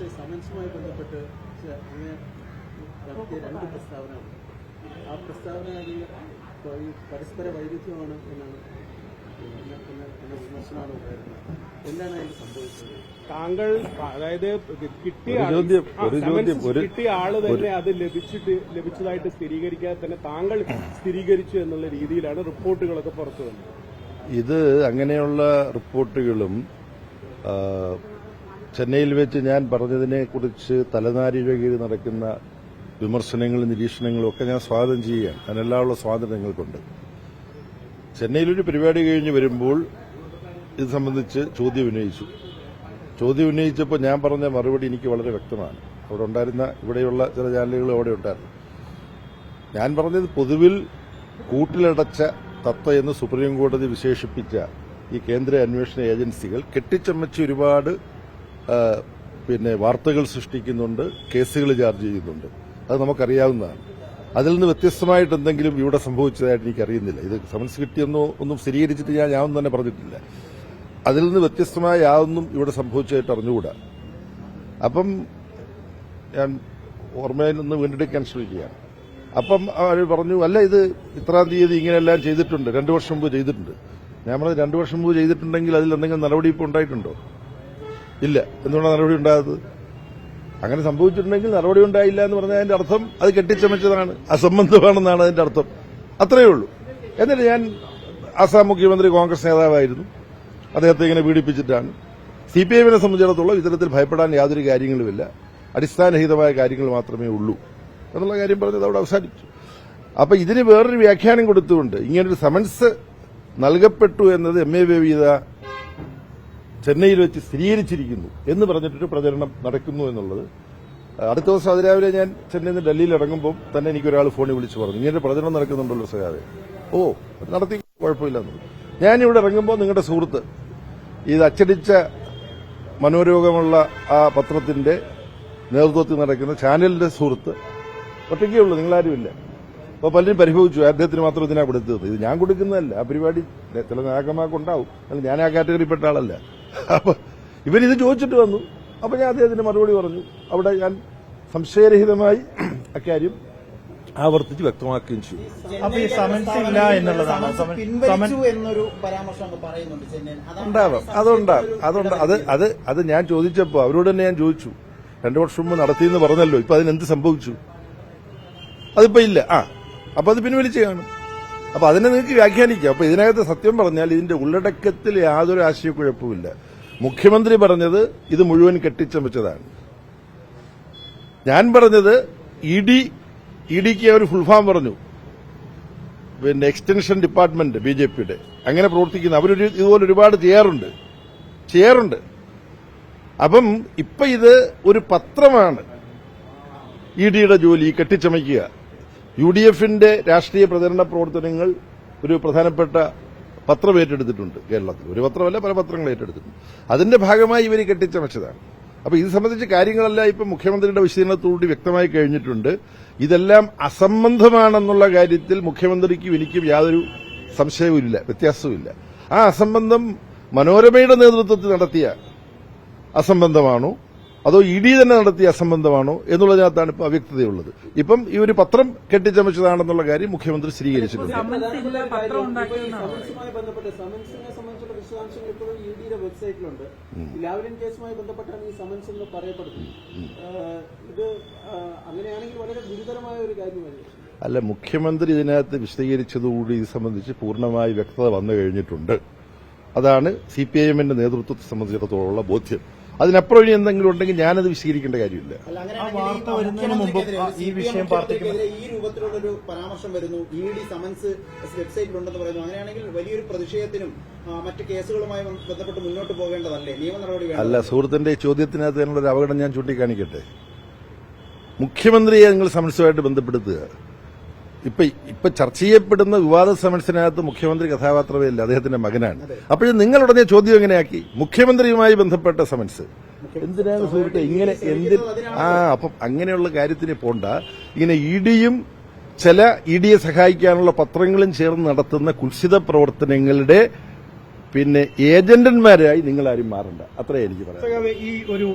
പക്ഷേ സമൻസുമായി ബന്ധപ്പെട്ട് അങ്ങനെ നടത്തിയ രണ്ട് പ്രസ്താവന ആ പ്രസ്താവന ഈ പരസ്പര വൈരുദ്ധ്യമാണ് എന്നാണ് എന്താണ് അതിൽ സംഭവിച്ചത്? താങ്കൾ അതായത് കിട്ടിയ ഒരു ഒരു ഒരു- കിട്ടിയ ആൾ തന്നെ അത് ലഭിച്ചിട്ട് ലഭിച്ചതായിട്ട് സ്ഥിരീകരിക്കാതെ തന്നെ താങ്കൾ സ്ഥിരീകരിച്ചു എന്നുള്ള രീതിയിലാണ് റിപ്പോർട്ടുകളൊക്കെ പുറത്തു വന്നത്. ഇത് അങ്ങനെയുള്ള റിപ്പോർട്ടുകളും ചെന്നൈയിൽ വെച്ച് ഞാൻ പറഞ്ഞതിനെ കുറിച്ച് തലനാരിഴ കീഴ് നടക്കുന്ന വിമർശനങ്ങളും നിരീക്ഷണങ്ങളും ഒക്കെ ഞാൻ സ്വാഗതം ചെയ്യുകയാണ്. അതിനെല്ലാമുള്ള സ്വാതന്ത്ര്യം നിങ്ങൾക്കുണ്ട്. ചെന്നൈയിലൊരു പരിപാടി കഴിഞ്ഞ് വരുമ്പോൾ ഇത് സംബന്ധിച്ച് ചോദ്യം ഉന്നയിച്ചു. ചോദ്യം ഉന്നയിച്ചപ്പോൾ ഞാൻ പറഞ്ഞ മറുപടി എനിക്ക് വളരെ വ്യക്തമാണ്. അവിടെ ഉണ്ടായിരുന്ന ഇവിടെയുള്ള ചില ചാനലുകളും അവിടെ ഉണ്ടായിരുന്നു. ഞാൻ പറഞ്ഞത് പൊതുവിൽ കൂട്ടിലടച്ച തത്ത എന്ന് സുപ്രീം കോടതി വിശേഷിപ്പിച്ച ഈ കേന്ദ്ര അന്വേഷണ ഏജൻസികൾ കെട്ടിച്ചമച്ച് ഒരുപാട് പിന്നെ വാർത്തകൾ സൃഷ്ടിക്കുന്നുണ്ട് കേസുകൾ ചാർജ് ചെയ്യുന്നുണ്ട്. അത് നമുക്കറിയാവുന്നതാണ്. അതിൽ നിന്ന് വ്യത്യസ്തമായിട്ട് എന്തെങ്കിലും ഇവിടെ സംഭവിച്ചതായിട്ട് എനിക്കറിയുന്നില്ല. ഇത് സമൻസ് കിട്ടിയെന്നോ ഒന്നും സ്ഥിരീകരിച്ചിട്ട് ഞാൻ ഞാനൊന്നും തന്നെ പറഞ്ഞിട്ടില്ല. അതിൽ നിന്ന് വ്യത്യസ്തമായ യാതൊന്നും ഇവിടെ സംഭവിച്ചതായിട്ട് അറിഞ്ഞുകൂടാ. അപ്പം ഞാൻ ഓർമ്മയിൽ നിന്ന് വീണ്ടെടുക്കാൻ ശ്രമിക്കുകയാണ്. അപ്പം അവർ പറഞ്ഞു അല്ല ഇത് ഇത്രാം തീയതി ഇങ്ങനെയെല്ലാം ചെയ്തിട്ടുണ്ട്. രണ്ടു വർഷം മുമ്പ് ചെയ്തിട്ടുണ്ട്. ഞാൻ പറഞ്ഞത് രണ്ടു വർഷം മുമ്പ് ചെയ്തിട്ടുണ്ടെങ്കിൽ അതിൽ എന്തെങ്കിലും നടപടി ഇപ്പോൾ ഉണ്ടായിട്ടുണ്ടോ ഇല്ല. എന്തുകൊണ്ടാണ് നടപടി ഉണ്ടായത് അങ്ങനെ സംഭവിച്ചിട്ടുണ്ടെങ്കിൽ നടപടി ഉണ്ടായില്ല എന്ന് പറഞ്ഞാൽ അതിന്റെ അർത്ഥം അത് കെട്ടിച്ചമച്ചതാണ്. അസംബന്ധമാണെന്നാണ് അതിന്റെ അർത്ഥം. അത്രയേ ഉള്ളൂ. എന്നിട്ട് ഞാൻ ആസാം മുഖ്യമന്ത്രി കോൺഗ്രസ് നേതാവായിരുന്നു. അദ്ദേഹത്തെ ഇങ്ങനെ പീഡിപ്പിച്ചിട്ടാണ്. സി പി എമ്മിനെ സംബന്ധിച്ചിടത്തോളം ഇത്തരത്തിൽ ഭയപ്പെടാൻ യാതൊരു കാര്യങ്ങളുമില്ല. അടിസ്ഥാനരഹിതമായ കാര്യങ്ങൾ മാത്രമേ ഉള്ളൂ. എന്നുള്ള കാര്യം പറഞ്ഞത് അവിടെ അവസാനിച്ചു. അപ്പൊ ഇതിന് വേറൊരു വ്യാഖ്യാനം കൊടുത്തുകൊണ്ട് ഇങ്ങനൊരു സമൻസ് നൽകപ്പെട്ടു എന്നത് എം എ ബേബീത ചെന്നൈയിൽ വെച്ച് സ്ഥിരീകരിച്ചിരിക്കുന്നു എന്ന് പറഞ്ഞിട്ടൊരു പ്രചരണം നടക്കുന്നു എന്നുള്ളത്. അടുത്ത ദിവസം അതിരാവിലെ ഞാൻ ചെന്നൈയിൽ നിന്ന് ഡൽഹിയിൽ ഇറങ്ങുമ്പോൾ തന്നെ എനിക്കൊരാൾ ഫോണിൽ വിളിച്ചു പറഞ്ഞു. ഇങ്ങനെ പ്രചരണം നടക്കുന്നുണ്ടല്ലോ സഹാവേ ഓ നടത്തി കുഴപ്പമില്ലെന്ന്. ഞാൻ ഇവിടെ ഇറങ്ങുമ്പോൾ നിങ്ങളുടെ സുഹൃത്ത് ഇത് അച്ചടിച്ച മനോരോഗമുള്ള ആ പത്രത്തിന്റെ നേതൃത്വത്തിൽ നടക്കുന്ന ചാനലിന്റെ സുഹൃത്ത്. ഒറ്റയ്ക്കേ ഉള്ളൂ നിങ്ങളാരുമില്ല അപ്പോൾ പലരും പരിഭവിച്ചു അദ്ദേഹത്തിന് മാത്രം ഇതിനാ കൊടുത്തത്? ഇത് ഞാൻ കൊടുക്കുന്നതല്ല ആ പരിപാടി ചില നേതാക്കന്മാർക്ക് ഉണ്ടാവും അല്ല ഞാൻ ആ കാറ്റഗറിയിൽപ്പെട്ട ആളല്ല. അപ്പൊ ഇവരിത് ചോദിച്ചിട്ട് വന്നു. അപ്പൊ ഞാൻ അദ്ദേഹത്തിന് മറുപടി പറഞ്ഞു. അവിടെ ഞാൻ സംശയരഹിതമായി അക്കാര്യം ആവർത്തിച്ച് വ്യക്തമാക്കുകയും ചെയ്തു. അപ്പൊ ഈ സമൻസ് ഇല്ല എന്നുള്ളതാണ്. എന്നൊരു പരാമർശം അങ്ങ് പറയുന്നുണ്ട് ഉണ്ടാവാം. അതുണ്ടാവും. അതുണ്ട് അത് അത് അത് ഞാൻ ചോദിച്ചപ്പോ അവരോട് തന്നെ ഞാൻ ചോദിച്ചു. രണ്ടു വർഷം മുമ്പ് നടത്തിയെന്ന് പറഞ്ഞല്ലോ. ഇപ്പൊ അതിനെന്ത് സംഭവിച്ചു? അതിപ്പോ ഇല്ല. ആ. അപ്പൊ അത് പിൻവലിച്ചു കാണും. അപ്പൊ അതിനെ നിങ്ങൾക്ക് വ്യാഖ്യാനിക്കാം. അപ്പൊ ഇതിനകത്ത് സത്യം പറഞ്ഞാൽ ഇതിന്റെ ഉള്ളടക്കത്തിൽ യാതൊരു ആശയക്കുഴപ്പമില്ല മുഖ്യമന്ത്രി പറഞ്ഞത് ഇത് മുഴുവൻ കെട്ടിച്ചമച്ചതാണ് ഞാൻ പറഞ്ഞത് ഇഡി ഡി ഇ ഡിക്ക് ഒരു ഫുൾ ഫാം പറഞ്ഞു. പിന്നെ എക്സ്റ്റൻഷൻ ഡിപ്പാർട്ട്മെന്റ് ബി ജെ പിയുടെ. അങ്ങനെ പ്രവർത്തിക്കുന്ന. അവരൊരു ഇതുപോലെ ഒരുപാട് ചെയ്യാറുണ്ട്. ചെയ്യാറുണ്ട്. അപ്പം ഇപ്പൊ ഇത് ഒരു പത്രമാണ് ഇഡിയുടെ ഡിയുടെ ജോലി കെട്ടിച്ചമയ്ക്കുക. യു ഡി എഫിന്റെ രാഷ്ട്രീയ പ്രചരണ പ്രവർത്തനങ്ങൾ ഒരു പ്രധാനപ്പെട്ട പത്രം ഏറ്റെടുത്തിട്ടുണ്ട് കേരളത്തിൽ. ഒരു പത്രമല്ല പല പത്രങ്ങൾ ഏറ്റെടുത്തിട്ടുണ്ട്. അതിന്റെ ഭാഗമായി ഇവർ കെട്ടിച്ചമച്ചതാണ് അപ്പൊ ഇത് സംബന്ധിച്ച് കാര്യങ്ങളെല്ലാം ഇപ്പൊ മുഖ്യമന്ത്രിയുടെ വിശദീകരണത്തോടുകൂടി വ്യക്തമായി കഴിഞ്ഞിട്ടുണ്ട്. ഇതെല്ലാം അസംബന്ധമാണെന്നുള്ള കാര്യത്തിൽ മുഖ്യമന്ത്രിക്കും എനിക്കും യാതൊരു സംശയവുമില്ല വ്യത്യാസവുമില്ല. ആ അസംബന്ധം മനോരമയുടെ നേതൃത്വത്തിൽ നടത്തിയ അസംബന്ധമാണോ? അതോ ഇ ഡി തന്നെ നടത്തിയ അസംബന്ധമാണോ എന്നുള്ളതിനകത്താണ് ഇപ്പൊ അവ്യക്തതയുള്ളത്. ഇപ്പം ഈ ഒരു പത്രം കെട്ടിച്ചമച്ചതാണെന്നുള്ള കാര്യം മുഖ്യമന്ത്രി സ്ഥിരീകരിച്ചിട്ടുണ്ട് അല്ല മുഖ്യമന്ത്രി ഇതിനകത്ത് വിശദീകരിച്ചതുകൂടി ഇത് സംബന്ധിച്ച് പൂർണമായി വ്യക്തത വന്നു കഴിഞ്ഞിട്ടുണ്ട്. അതാണ് സി പി ഐ എമ്മിന്റെ നേതൃത്വത്തെ സംബന്ധിച്ചിടത്തോളമുള്ള ബോധ്യം. അതിനപ്പുറം ഇനി എന്തെങ്കിലും ഉണ്ടെങ്കിൽ ഞാനത് വിശദീകരിക്കേണ്ട കാര്യമില്ല. അല്ല ആ വാർത്ത വരുന്നതിന് മുമ്പ് ഈ വിഷയം പാർട്ടിക്ക് ഈ രൂപത്തിലുള്ളൊരു പരാമർശം വരുന്നു. ഇ ഡി സമൻസ് വെബ്സൈറ്റിലുണ്ടെന്ന് പറയുന്നു. അങ്ങനെയാണെങ്കിൽ വലിയൊരു പ്രതിഷേധത്തിനും മറ്റു കേസുകളുമായി ബന്ധപ്പെട്ട് മുന്നോട്ട് പോകേണ്ടതല്ലേ? നിയമ നടപടി അല്ല സുഹൃത്തിന്റെ ചോദ്യത്തിനകത്ത് തന്നെയുള്ള ഒരു അപകടം ഞാൻ ചൂണ്ടിക്കാണിക്കട്ടെ? മുഖ്യമന്ത്രിയെ നിങ്ങൾ സമൻസുമായിട്ട് ബന്ധപ്പെടുത്തുക. ഇപ്പൊ ഇപ്പൊ ചർച്ച ചെയ്യപ്പെടുന്ന വിവാദ സമൻസിനകത്ത് മുഖ്യമന്ത്രി കഥാപാത്രമേ ഇല്ല അദ്ദേഹത്തിന്റെ മകനാണ്. അപ്പോഴും നിങ്ങൾ ഉടനെ ചോദ്യം എങ്ങനെയാക്കി? മുഖ്യമന്ത്രിയുമായി ബന്ധപ്പെട്ട സമൻസ്. എന്തിനാണ് സുഹൃത്തെ ഇങ്ങനെ എന്തി ആ അപ്പം അങ്ങനെയുള്ള കാര്യത്തിന് പോണ്ട. ഇങ്ങനെ ഇ ഡിയും ചില ഇ ഡിയെ സഹായിക്കാനുള്ള പത്രങ്ങളും ചേർന്ന് നടത്തുന്ന കുൽസിത പ്രവർത്തനങ്ങളുടെ പിന്നെ ഏജന്റന്മാരായി നിങ്ങളാരും മാറണ്ട. അത്രേ എനിക്ക് പറയാം ഈ ഒരു